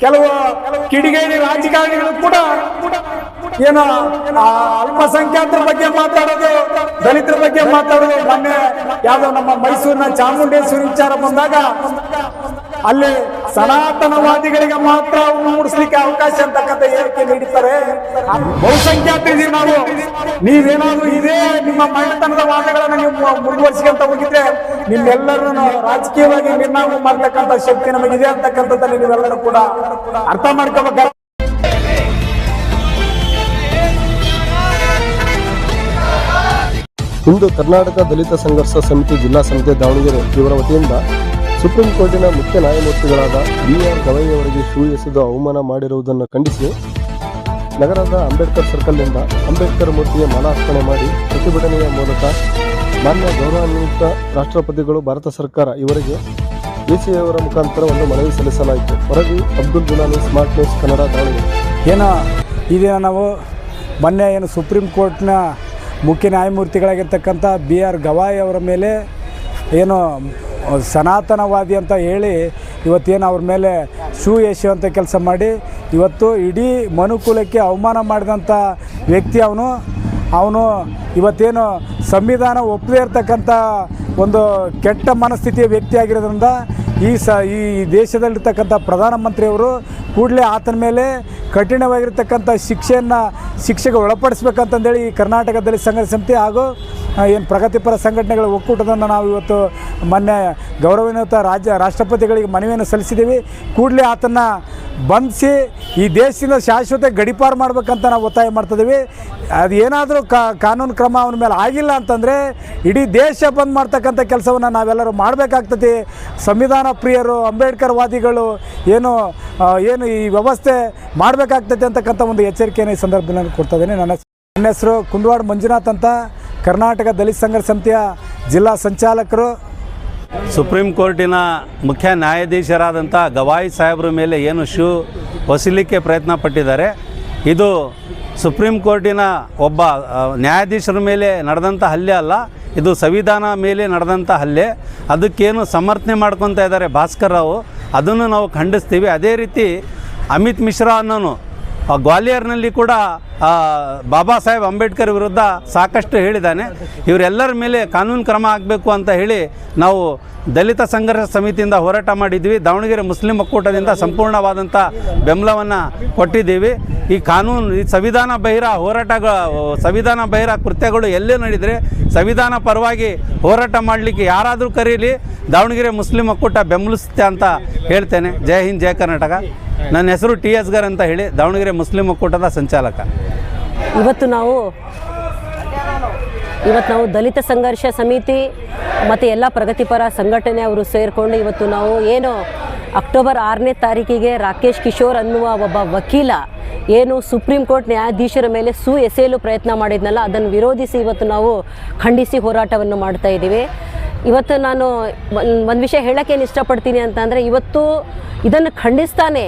ಕೆಲವು ಕಿಡಿಗೇಡಿ ರಾಜಕಾರಣಿಗಳು ಕೂಡ ಏನು ಅಲ್ಪಸಂಖ್ಯಾತರ ಬಗ್ಗೆ ಮಾತಾಡೋದು, ದಲಿತರ ಬಗ್ಗೆ ಮಾತಾಡೋದು. ಮೊನ್ನೆ ಯಾವ್ದೋ ನಮ್ಮ ಮೈಸೂರಿನ ಚಾಮುಂಡೇಶ್ವರಿ ವಿಚಾರ ಬಂದಾಗ ಅಲ್ಲಿ ಸನಾತನವಾದಿಗಳಿಗೆ ಮಾತ್ರ ಮೂಡಿಸ್ಲಿಕ್ಕೆ ಅವಕಾಶ ಅಂತಕ್ಕಂಥ ಹೇಳಿಕೆ ನೀಡುತ್ತಾರೆ ಬಹುಸಂಖ್ಯಾತ ನಾವು. ನೀವೇನಾದ್ರೂ ಇದೇ ನಿಮ್ಮ ಮಣ್ಣತನದ ವಾದಗಳನ್ನ ನೀವು ಮುಂದುವರಿಸಿಕೊಂತ ಹೋಗಿದ್ರೆ ನಿಮ್ಮೆಲ್ಲರನ್ನು ರಾಜಕೀಯವಾಗಿ ನಿರ್ನಾಮ ಮಾಡ್ತಕ್ಕಂಥ ಶಕ್ತಿ ನಮಗಿದೆ ಅಂತಕ್ಕಂಥದ್ದನ್ನು ನೀವೆಲ್ಲರೂ ಕೂಡ ಅರ್ಥ ಮಾಡ್ಕೋಬೇಕು? ಇಂದು ಕರ್ನಾಟಕ ದಲಿತ ಸಂಘರ್ಷ ಸಮಿತಿ ಜಿಲ್ಲಾ ಸಮಿತಿ ದಾವಣಗೆರೆ ಇವರ ವತಿಯಿಂದ ಸುಪ್ರೀಂ ಕೋರ್ಟಿನ ಮುಖ್ಯ ನ್ಯಾಯಮೂರ್ತಿಗಳಾದ ಬಿ ಆರ್ ಗವೈ ಅವರಿಗೆ ಶೂ ಎಸೆದು ಅವಮಾನ ಮಾಡಿರುವುದನ್ನು ಖಂಡಿಸಿ ನಗರದ ಅಂಬೇಡ್ಕರ್ ಸರ್ಕಲ್ನಿಂದ ಅಂಬೇಡ್ಕರ್ ಮೂರ್ತಿಗೆ ಮಾಲಾರ್ಪಣೆ ಮಾಡಿ ಪ್ರತಿಭಟನೆಯ ಮೂಲಕ ಮಾನ್ಯ ಗೌರವಾನ್ವಿತ ರಾಷ್ಟ್ರಪತಿಗಳು ಭಾರತ ಸರ್ಕಾರ ಇವರಿಗೆ ಅವರ ಮುಖಾಂತರ ಒಂದು ಮನವಿ ಸಲ್ಲಿಸಲಾಯಿತು. ವರದಿ ಅಬ್ದುಲ್ ಜುಲಾನಿ ಸ್ಮಾರ್ಟ್ ನ್ಯೂಸ್ ಕನ್ನಡ ದಾವಣಗೆರೆ. ಏನೋ ಇದೀನ ನಾವು ಮೊನ್ನೆ ಏನು ಸುಪ್ರೀಂ ಕೋರ್ಟ್ನ ಮುಖ್ಯ ನ್ಯಾಯಮೂರ್ತಿಗಳಾಗಿರ್ತಕ್ಕಂಥ ಬಿ ಆರ್ ಗವಾಯ್ ಅವರ ಮೇಲೆ ಏನು ಸನಾತನವಾದಿ ಅಂತ ಹೇಳಿ ಇವತ್ತೇನು ಅವ್ರ ಮೇಲೆ ಶೂ ಎಸೆಯುವಂಥ ಕೆಲಸ ಮಾಡಿ ಇವತ್ತು ಇಡೀ ಮನುಕುಲಕ್ಕೆ ಅವಮಾನ ಮಾಡಿದಂಥ ವ್ಯಕ್ತಿ ಅವನು. ಅವನು ಇವತ್ತೇನು ಸಂವಿಧಾನ ಒಪ್ಪದೇ ಇರತಕ್ಕಂಥ ಒಂದು ಕೆಟ್ಟ ಮನಸ್ಥಿತಿಯ ವ್ಯಕ್ತಿ ಆಗಿರೋದ್ರಿಂದ ಈ ಸ ಈ ದೇಶದಲ್ಲಿರ್ತಕ್ಕಂಥ ಪ್ರಧಾನಮಂತ್ರಿಯವರು ಕೂಡಲೇ ಆತನ ಮೇಲೆ ಕಠಿಣವಾಗಿರ್ತಕ್ಕಂಥ ಶಿಕ್ಷೆಯನ್ನು ಶಿಕ್ಷೆಗೆ ಒಳಪಡಿಸ್ಬೇಕಂತಂದೇಳಿ ಈ ಕರ್ನಾಟಕದಲ್ಲಿ ಸಂಘ ಸಮಿತಿ ಹಾಗೂ ಏನು ಪ್ರಗತಿಪರ ಸಂಘಟನೆಗಳ ಒಕ್ಕೂಟದನ್ನು ನಾವು ಇವತ್ತು ಮೊನ್ನೆ ಗೌರವಾನ್ವಿತ ರಾಜ್ಯ ರಾಷ್ಟ್ರಪತಿಗಳಿಗೆ ಮನವಿಯನ್ನು ಸಲ್ಲಿಸಿದ್ದೀವಿ. ಕೂಡಲೇ ಆತನ್ನು ಬಂಧಿಸಿ ಈ ದೇಶದಿಂದ ಶಾಶ್ವತ ಗಡಿಪಾರು ಮಾಡ್ಬೇಕಂತ ನಾವು ಒತ್ತಾಯ ಮಾಡ್ತಿದ್ದೀವಿ ಅದು ಏನಾದರೂ ಕಾನೂನು ಕ್ರಮ ಅವನ ಮೇಲೆ ಆಗಿಲ್ಲ ಅಂತಂದರೆ ಇಡೀ ದೇಶ ಬಂದ್ ಮಾಡ್ತಕ್ಕಂಥ ಕೆಲಸವನ್ನು ನಾವೆಲ್ಲರೂ ಮಾಡಬೇಕಾಗ್ತದೆ. ಸಂವಿಧಾನ ಪ್ರಿಯರು ಅಂಬೇಡ್ಕರ್ ವಾದಿಗಳು ಏನು ಏನು ಈ ವ್ಯವಸ್ಥೆ ಮಾಡಬೇಕಾಗ್ತದೆ ಅಂತಕ್ಕಂಥ ಒಂದು ಎಚ್ಚರಿಕೆಯನ್ನು ಈ ಸಂದರ್ಭದಲ್ಲಿ ಕೊಡ್ತಾ ಇದ್ದೀನಿ. ನನ್ನ ನನ್ನ ಹೆಸರು ಕುಂದವಾಡ ಮಂಜುನಾಥ್ ಅಂತ ಕರ್ನಾಟಕ ದಲಿತ ಸಂಘರ್ಷ ಸಮಿತಿಯ ಜಿಲ್ಲಾ ಸಂಚಾಲಕರು. ಸುಪ್ರೀಂ ಕೋರ್ಟಿನ ಮುಖ್ಯ ನ್ಯಾಯಾಧೀಶರಾದಂಥ ಗವಾಯಿ ಸಾಹೇಬ್ರ ಮೇಲೆ ಏನು ಶೂ ಹೊಸಲಿಕ್ಕೆ ಪ್ರಯತ್ನ ಪಟ್ಟಿದ್ದಾರೆ. ಇದು ಸುಪ್ರೀಂ ಕೋರ್ಟಿನ ಒಬ್ಬ ನ್ಯಾಯಾಧೀಶರ ಮೇಲೆ ನಡೆದಂಥ ಹಲ್ಲೆ ಅಲ್ಲ. ಇದು ಸಂವಿಧಾನ ಮೇಲೆ ನಡೆದಂಥ ಹಲ್ಲೆ. ಅದಕ್ಕೇನು ಸಮರ್ಥನೆ ಮಾಡ್ಕೊತಾ ಇದ್ದಾರೆ ಭಾಸ್ಕರ್ ರಾವ್. ಅದನ್ನು ನಾವು ಖಂಡಿಸ್ತೀವಿ. ಅದೇ ರೀತಿ ಅಮಿತ್ ಮಿಶ್ರಾ ಅನ್ನೋನು ಗ್ವಾಲಿಯರ್ನಲ್ಲಿ ಕೂಡ ಬಾಬಾ ಸಾಹೇಬ್ ಅಂಬೇಡ್ಕರ್ ವಿರುದ್ಧ ಸಾಕಷ್ಟು ಹೇಳಿದ್ದಾನೆ. ಇವರೆಲ್ಲರ ಮೇಲೆ ಕಾನೂನು ಕ್ರಮ ಆಗಬೇಕು ಅಂತ ಹೇಳಿ ನಾವು ದಲಿತ ಸಂಘರ್ಷ ಸಮಿತಿಯಿಂದ ಹೋರಾಟ ಮಾಡಿದ್ವಿ. ದಾವಣಗೆರೆ ಮುಸ್ಲಿಂ ಒಕ್ಕೂಟದಿಂದ ಸಂಪೂರ್ಣವಾದಂಥ ಬೆಂಬಲವನ್ನು ಕೊಟ್ಟಿದ್ದೀವಿ. ಈ ಕಾನೂನು, ಈ ಸಂವಿಧಾನ ಬಹಿರ ಹೋರಾಟಗಳ ಸಂವಿಧಾನ ಬಹಿರ ಕೃತ್ಯಗಳು ಎಲ್ಲೇ ನಡೆದರೆ ಸಂವಿಧಾನ ಪರವಾಗಿ ಹೋರಾಟ ಮಾಡಲಿಕ್ಕೆ ಯಾರಾದರೂ ಕರೀಲಿ ದಾವಣಗೆರೆ ಮುಸ್ಲಿಂ ಒಕ್ಕೂಟ ಬೆಂಬಲಿಸುತ್ತೆ ಅಂತ ಹೇಳ್ತೇನೆ. ಜೈ ಹಿಂದ್, ಜೈ ಕರ್ನಾಟಕ. ನನ್ನ ಹೆಸರು ಟಿ ಎಸ್ ಗರ್ ಅಂತ ಹೇಳಿ ದಾವಣಗೆರೆ ಮುಸ್ಲಿಂ ಒಕ್ಕೂಟದ ಸಂಚಾಲಕ. ಇವತ್ತು ನಾವು ಇವತ್ತು ನಾವು ದಲಿತ ಸಂಘರ್ಷ ಸಮಿತಿ ಮತ್ತು ಎಲ್ಲ ಪ್ರಗತಿಪರ ಸಂಘಟನೆ ಅವರು ಸೇರಿಕೊಂಡು ಇವತ್ತು ನಾವು ಏನು ಅಕ್ಟೋಬರ್ ಆರನೇ ತಾರೀಕಿಗೆ ರಾಕೇಶ್ ಕಿಶೋರ್ ಅನ್ನುವ ಒಬ್ಬ ವಕೀಲ ಏನು ಸುಪ್ರೀಂ ಕೋರ್ಟ್ ನ್ಯಾಯಾಧೀಶರ ಮೇಲೆ ಸು ಎಸೆಯಲು ಪ್ರಯತ್ನ ಮಾಡಿದ್ನಲ್ಲ, ಅದನ್ನು ವಿರೋಧಿಸಿ ಇವತ್ತು ನಾವು ಖಂಡಿಸಿ ಹೋರಾಟವನ್ನು ಮಾಡ್ತಾ ಇದ್ದೀವಿ. ಇವತ್ತು ನಾನು ಒಂದು ವಿಷಯ ಹೇಳೋಕ್ಕೇನು ಇಷ್ಟಪಡ್ತೀನಿ ಅಂತಂದರೆ ಇವತ್ತು ಇದನ್ನು ಖಂಡಿಸ್ತಾನೆ.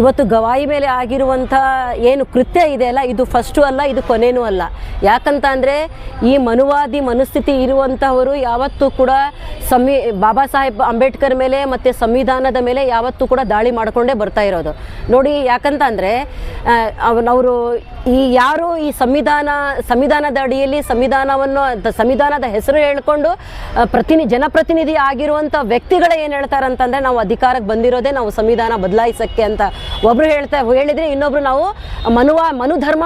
ಇವತ್ತು ಗವಾಯಿ ಮೇಲೆ ಆಗಿರುವಂಥ ಏನು ಕೃತ್ಯ ಇದೆಯಲ್ಲ ಇದು ಫಸ್ಟು ಅಲ್ಲ, ಇದು ಕೊನೆಯೂ ಅಲ್ಲ. ಯಾಕಂತ ಅಂದರೆ ಈ ಮನುವಾದಿ ಮನಸ್ಥಿತಿ ಇರುವಂಥವರು ಯಾವತ್ತೂ ಕೂಡ ಸಂವಿ ಬಾಬಾ ಸಾಹೇಬ್ ಅಂಬೇಡ್ಕರ್ ಮೇಲೆ ಮತ್ತು ಸಂವಿಧಾನದ ಮೇಲೆ ಯಾವತ್ತೂ ಕೂಡ ದಾಳಿ ಮಾಡಿಕೊಂಡೇ ಬರ್ತಾ ಇರೋದು. ನೋಡಿ, ಯಾಕಂತ ಅಂದರೆ ಅವನವರು ಈ ಯಾರು ಈ ಸಂವಿಧಾನ, ಸಂವಿಧಾನದ ಅಡಿಯಲ್ಲಿ ಸಂವಿಧಾನವನ್ನು ಸಂವಿಧಾನದ ಹೆಸರು ಹೇಳ್ಕೊಂಡು ಪ್ರತಿನಿ, ಜನಪ್ರತಿನಿಧಿ ಆಗಿರುವಂಥ ವ್ಯಕ್ತಿಗಳೇ ಏನು ಹೇಳ್ತಾರಂತಂದರೆ, ನಾವು ಅಧಿಕಾರಕ್ಕೆ ಬಂದಿರೋದೇ ನಾವು ಸಂವಿಧಾನ ಬದಲಾಯಿಸೋಕ್ಕೆ ಅಂತ ಒಬ್ಬರು ಹೇಳ್ತಾ, ಹೇಳಿದರೆ ಇನ್ನೊಬ್ರು ನಾವು ಮನುವ, ಮನುಧರ್ಮ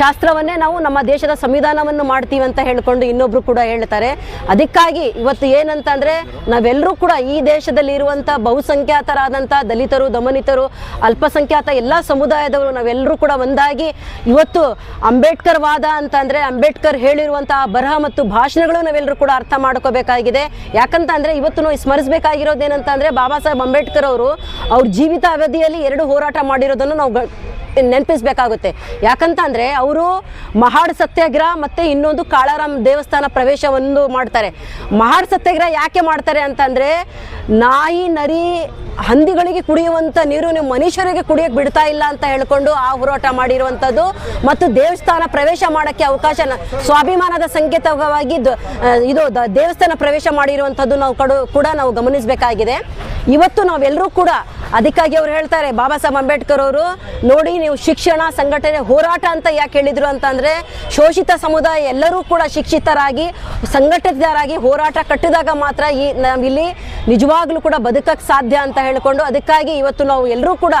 ಶಾಸ್ತ್ರವನ್ನೇ ನಾವು ನಮ್ಮ ದೇಶದ ಸಂವಿಧಾನವನ್ನು ಮಾಡ್ತೀವಿ ಅಂತ ಹೇಳ್ಕೊಂಡು ಇನ್ನೊಬ್ರು ಕೂಡ ಹೇಳ್ತಾರೆ. ಅದಕ್ಕಾಗಿ ಇವತ್ತು ಏನಂತಂದರೆ ನಾವೆಲ್ಲರೂ ಕೂಡ ಈ ದೇಶದಲ್ಲಿ ಇರುವಂಥ ಬಹುಸಂಖ್ಯಾತರಾದಂಥ ದಲಿತರು, ದಮನಿತರು, ಅಲ್ಪಸಂಖ್ಯಾತ ಎಲ್ಲ ಸಮುದಾಯದವರು ನಾವೆಲ್ಲರೂ ಕೂಡ ಒಂದಾಗಿ ಇವತ್ತು ಅಂಬೇಡ್ಕರ್ ವಾದ ಅಂತಂದರೆ ಅಂಬೇಡ್ಕರ್ ಹೇಳಿರುವಂತಹ ಬರಹ ಮತ್ತು ಭಾಷಣಗಳು ನಾವೆಲ್ಲರೂ ಕೂಡ ಅರ್ಥ ಮಾಡ್ಕೋಬೇಕಾಗಿದೆ. ಯಾಕಂತ ಅಂದರೆ ಇವತ್ತು ನಾವು ಸ್ಮರಿಸಬೇಕಾಗಿರೋದೇನಂತ ಅಂದರೆ ಬಾಬಾ ಸಾಹೇಬ್ ಅಂಬೇಡ್ಕರ್ ಅವರು ಅವ್ರ ಜೀವಿತ ಅವಧಿಯಲ್ಲಿ ಎರಡು ಹೋರಾಟ ಮಾಡಿರೋದನ್ನು ನಾವು ನೆನಪಿಸ್ಬೇಕಾಗುತ್ತೆ. ಯಾಕಂತ ಅಂದರೆ ಅವರು ಮಹಾಡ್ ಸತ್ಯಾಗ್ರಹ ಮತ್ತು ಇನ್ನೊಂದು ಕಾಳಾರಾಮ್ ದೇವಸ್ಥಾನ ಪ್ರವೇಶ ಒಂದು ಮಾಡ್ತಾರೆ. ಮಹಾಡ್ ಸತ್ಯಾಗ್ರಹ ಯಾಕೆ ಮಾಡ್ತಾರೆ ಅಂತಂದರೆ ನಾಯಿ, ನರಿ, ಹಂದಿಗಳಿಗೆ ಕುಡಿಯುವಂಥ ನೀರು ನೀವು ಮನುಷ್ಯರಿಗೆ ಕುಡಿಯೋಕೆ ಬಿಡ್ತಾ ಇಲ್ಲ ಅಂತ ಹೇಳ್ಕೊಂಡು ಆ ಹೋರಾಟ ಮಾಡಿರುವಂಥದ್ದು ಮತ್ತು ದೇವಸ್ಥಾನ ಪ್ರವೇಶ ಮಾಡೋಕ್ಕೆ ಅವಕಾಶ ಸ್ವಾಭಿಮಾನದ ಸಂಕೇತವಾಗಿ ಇದು ದೇವಸ್ಥಾನ ಪ್ರವೇಶ ಮಾಡಿರುವಂಥದ್ದು ನಾವು ಕೂಡ ನಾವು ಗಮನಿಸಬೇಕಾಗಿದೆ. ಇವತ್ತು ನಾವೆಲ್ಲರೂ ಕೂಡ ಅದಕ್ಕಾಗಿ ಅವ್ರು ಹೇಳ್ತಾರೆ, ಬಾಬಾ ಸಾಹೇಬ್ ಅಂಬೇಡ್ಕರ್ ಅವರು, ನೋಡಿ ನೀವು ಶಿಕ್ಷಣ ಸಂಘಟನೆ ಹೋರಾಟ ಅಂತ ಯಾಕೆ ಹೇಳಿದ್ರು ಅಂತಂದ್ರೆ, ಶೋಷಿತ ಸಮುದಾಯ ಎಲ್ಲರೂ ಕೂಡ ಶಿಕ್ಷಿತರಾಗಿ, ಸಂಘಟಿತರಾಗಿ ಹೋರಾಟ ಕಟ್ಟಿದಾಗ ಮಾತ್ರ ಈ ನಾವಿಲ್ಲಿ ನಿಜವಾಗ್ಲೂ ಕೂಡ ಬದುಕಕ್ಕೆ ಸಾಧ್ಯ ಅಂತ ಹೇಳ್ಕೊಂಡು, ಅದಕ್ಕಾಗಿ ಇವತ್ತು ನಾವು ಎಲ್ಲರೂ ಕೂಡ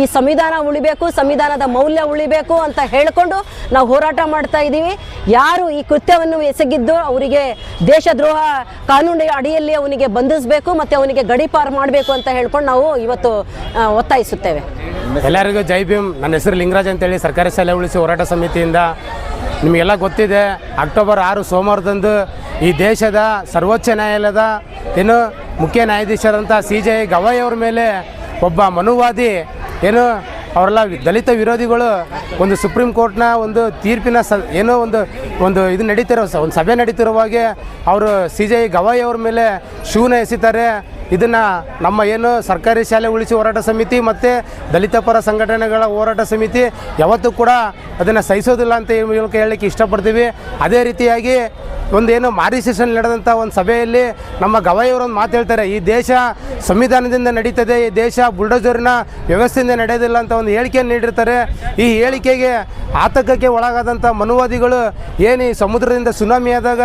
ಈ ಸಂವಿಧಾನ ಉಳಿಬೇಕು, ಸಂವಿಧಾನದ ಮೌಲ್ಯ ಉಳಿಬೇಕು ಅಂತ ಹೇಳ್ಕೊಂಡು ನಾವು ಹೋರಾಟ ಮಾಡ್ತಾ ಇದ್ದೀವಿ ಯಾರು ಈ ಕೃತ್ಯವನ್ನು ಎಸಗಿದ್ದು ಅವರಿಗೆ ದೇಶದ್ರೋಹ ಕಾನೂನಿನ ಅಡಿಯಲ್ಲಿ ಅವನಿಗೆ ಬಂಧಿಸಬೇಕು, ಮತ್ತು ಅವನಿಗೆ ಗಡಿಪಾರು ಮಾಡಬೇಕು ಅಂತ ಹೇಳ್ಕೊಂಡು ನಾವು ಇವತ್ತು ಒತ್ತಾಯಿಸುತ್ತೇವೆ. ಎಲ್ಲರಿಗೂ ಜೈ ಭೀಮ್. ನನ್ನ ಹೆಸರು ಲಿಂಗರಾಜ್ ಅಂತೇಳಿ ಸರ್ಕಾರಿ ಶಾಲೆ ಉಳಿಸಿ ಹೋರಾಟ ಸಮಿತಿಯಿಂದ. ನಿಮಗೆಲ್ಲ ಗೊತ್ತಿದೆ, ಅಕ್ಟೋಬರ್ ಆರು ಸೋಮವಾರದಂದು ಈ ದೇಶದ ಸರ್ವೋಚ್ಚ ನ್ಯಾಯಾಲಯದ ಏನು ಮುಖ್ಯ ನ್ಯಾಯಾಧೀಶರಂಥ ಸಿ ಜೆ ಗವಾಯಿ ಅವ್ರ ಮೇಲೆ ಒಬ್ಬ ಮನುವಾದಿ ಏನು ಅವರೆಲ್ಲ ದಲಿತ ವಿರೋಧಿಗಳು ಒಂದು ಸುಪ್ರೀಂ ಕೋರ್ಟ್ನ ಒಂದು ತೀರ್ಪಿನ ಸ, ಏನೋ ಒಂದು ಒಂದು ಇದು ನಡೀತಿರೋ ಒಂದು ಸಭೆ ನಡೀತಿರುವಾಗೆ ಅವರು ಸಿ ಜೆ ಗವಾಯಿ ಅವ್ರ ಮೇಲೆ ಶೂನ ಎಸಿತಾರೆ. ಇದನ್ನು ನಮ್ಮ ಏನು ಸರ್ಕಾರಿ ಶಾಲೆ ಉಳಿಸಿ ಹೋರಾಟ ಸಮಿತಿ ಮತ್ತು ದಲಿತ ಪರ ಸಂಘಟನೆಗಳ ಹೋರಾಟ ಸಮಿತಿ ಯಾವತ್ತೂ ಕೂಡ ಅದನ್ನು ಸಹಿಸೋದಿಲ್ಲ ಅಂತ ಮೂಲಕ ಹೇಳಲಿಕ್ಕೆ ಇಷ್ಟಪಡ್ತೀವಿ. ಅದೇ ರೀತಿಯಾಗಿ ಒಂದೇನು ಮಾರಿಸೇಷನ್ ನಡೆದಂಥ ಒಂದು ಸಭೆಯಲ್ಲಿ ನಮ್ಮ ಗವಾಯಿಯವರು ಒಂದು ಮಾತು ಹೇಳ್ತಾರೆ, ಈ ದೇಶ ಸಂವಿಧಾನದಿಂದ ನಡೀತದೆ, ಈ ದೇಶ ಬುಲ್ಡೋಜರ್ನ ವ್ಯವಸ್ಥೆಯಿಂದ ನಡೆಯೋದಿಲ್ಲ ಅಂತ ಒಂದು ಹೇಳಿಕೆಯನ್ನು ನೀಡಿರ್ತಾರೆ. ಈ ಹೇಳಿಕೆಗೆ ಆತಂಕಕ್ಕೆ ಒಳಗಾದಂಥ ಮನುವಾದಿಗಳು ಏನು ಈ ಸಮುದ್ರದಿಂದ ಸುನಾಮಿ ಆದಾಗ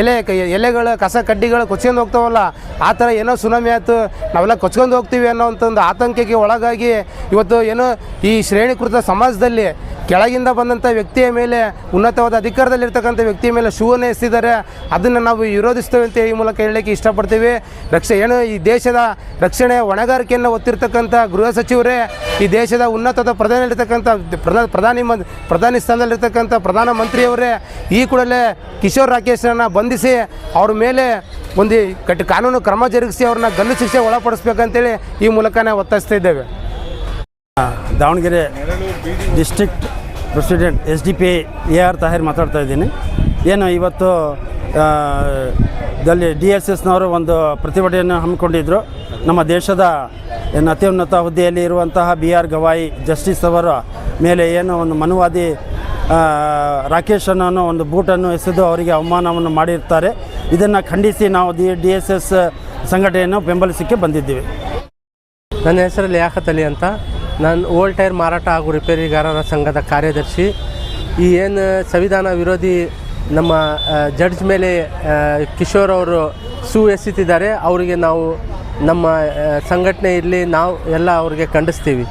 ಎಲೆ ಎಲೆಗಳು, ಕಸ ಕಡ್ಡಿಗಳು ಕೊಚ್ಕೊಂಡು ಹೋಗ್ತಾವಲ್ಲ, ಆ ಥರ ಏನೋ ಸುನಾಮಿ ಆಯ್ತು, ನಾವೆಲ್ಲ ಕೊಚ್ಕೊಂಡು ಹೋಗ್ತೀವಿ ಅಂತ ಒಂದು ಆತಂಕಕ್ಕೆ ಒಳಗಾಗಿ ಇವತ್ತು ಏನು ಈ ಶ್ರೇಣೀಕೃತ ಸಮಾಜದಲ್ಲಿ ಕೆಳಗಿಂದ ಬಂದಂಥ ವ್ಯಕ್ತಿಯ ಮೇಲೆ, ಉನ್ನತವಾದ ಅಧಿಕಾರದಲ್ಲಿರ್ತಕ್ಕಂಥ ವ್ಯಕ್ತಿಯ ಮೇಲೆ ಶೂವನ್ನು ಎಸ್ತಿದ್ದಾರೆ ಅದನ್ನು ನಾವು ವಿರೋಧಿಸ್ತೇವೆ ಅಂತ ಈ ಮೂಲಕ ಹೇಳಲಿಕ್ಕೆ ಇಷ್ಟಪಡ್ತೀವಿ. ರಕ್ಷೆ, ಏನು ಈ ದೇಶದ ರಕ್ಷಣೆ ಹೊಣೆಗಾರಿಕೆಯನ್ನು ಒತ್ತಿರ್ತಕ್ಕಂಥ ಗೃಹ ಸಚಿವರೇ, ಈ ದೇಶದ ಉನ್ನತದ ಪ್ರಧಾನಿರ್ತಕ್ಕಂಥ ಪ್ರಧಾನ ಪ್ರಧಾನಿ ಮಂತ್ ಪ್ರಧಾನಿ ಸ್ಥಾನದಲ್ಲಿರ್ತಕ್ಕಂಥ ಪ್ರಧಾನಮಂತ್ರಿಯವರೇ, ಈ ಕೂಡಲೇ ಕಿಶೋರ್ ರಾಕೇಶ್ರನ್ನು ಬಂಧಿಸಿ, ಅವ್ರ ಮೇಲೆ ಒಂದು ಕಟ್ ಕಾನೂನು ಕ್ರಮ ಜರುಗಿಸಿ ಅವ್ರನ್ನ ಗಲ್ಲು ಶಿಕ್ಷೆ ಒಳಪಡಿಸ್ಬೇಕಂತೇಳಿ ಈ ಮೂಲಕ ನಾವು ಒತ್ತಾಯಿಸ್ತಾ ಇದ್ದೇವೆ. Davanagere district president S D P A R Tahir ಮಾತಾಡ್ತಾ ಇದ್ದೀನಿ. ಏನು ಇವತ್ತು ದಲ್ಲಿ ಡಿ ಎಸ್ ಎಸ್ನವರು ಒಂದು ಪ್ರತಿಭಟನೆಯನ್ನು ಹಮ್ಮಿಕೊಂಡಿದ್ದರು ನಮ್ಮ ದೇಶದ ಏನು ಅತ್ಯುನ್ನತ ಹುದ್ದೆಯಲ್ಲಿ ಇರುವಂತಹ ಬಿ ಆರ್ ಗವಾಯಿ ಜಸ್ಟಿಸ್ ಅವರ ಮೇಲೆ ಏನು ಒಂದು ಮನುವಾದಿ ರಾಕೇಶ್ ಅನ್ನೋ ಒಂದು ಬೂಟನ್ನು ಎಸೆದು ಅವರಿಗೆ ಅವಮಾನವನ್ನು ಮಾಡಿರ್ತಾರೆ. ಇದನ್ನು ಖಂಡಿಸಿ ನಾವು ಡಿ ಡಿ ಎಸ್ ಎಸ್ ಸಂಘಟನೆಯನ್ನು ಬೆಂಬಲಿಸಕ್ಕೆ ಬಂದಿದ್ದೀವಿ. ನನ್ನ ಹೆಸರು ಲಿಯಾಖತ್ ಅಲಿ ಅಂತ. ನಾನು ಓಲ್ಡ್ ಟೈರ್ ಮಾರಾಟ ಹಾಗೂ ರಿಪೇರಿಗಾರರ ಸಂಘದ ಕಾರ್ಯದರ್ಶಿ. ಈ ಏನು ಸಂವಿಧಾನ ವಿರೋಧಿ ನಮ್ಮ ಜಡ್ಜ್ ಮೇಲೆ ಕಿಶೋರ್ ಅವರು ಸೂ ಎಸೆತಿದ್ದಾರೆ. ಅವರಿಗೆ ನಾವು ನಮ್ಮ ಸಂಘಟನೆ ಇರಲಿ, ನಾವು ಎಲ್ಲ ಅವರಿಗೆ ಖಂಡಿಸ್ತೀವಿ.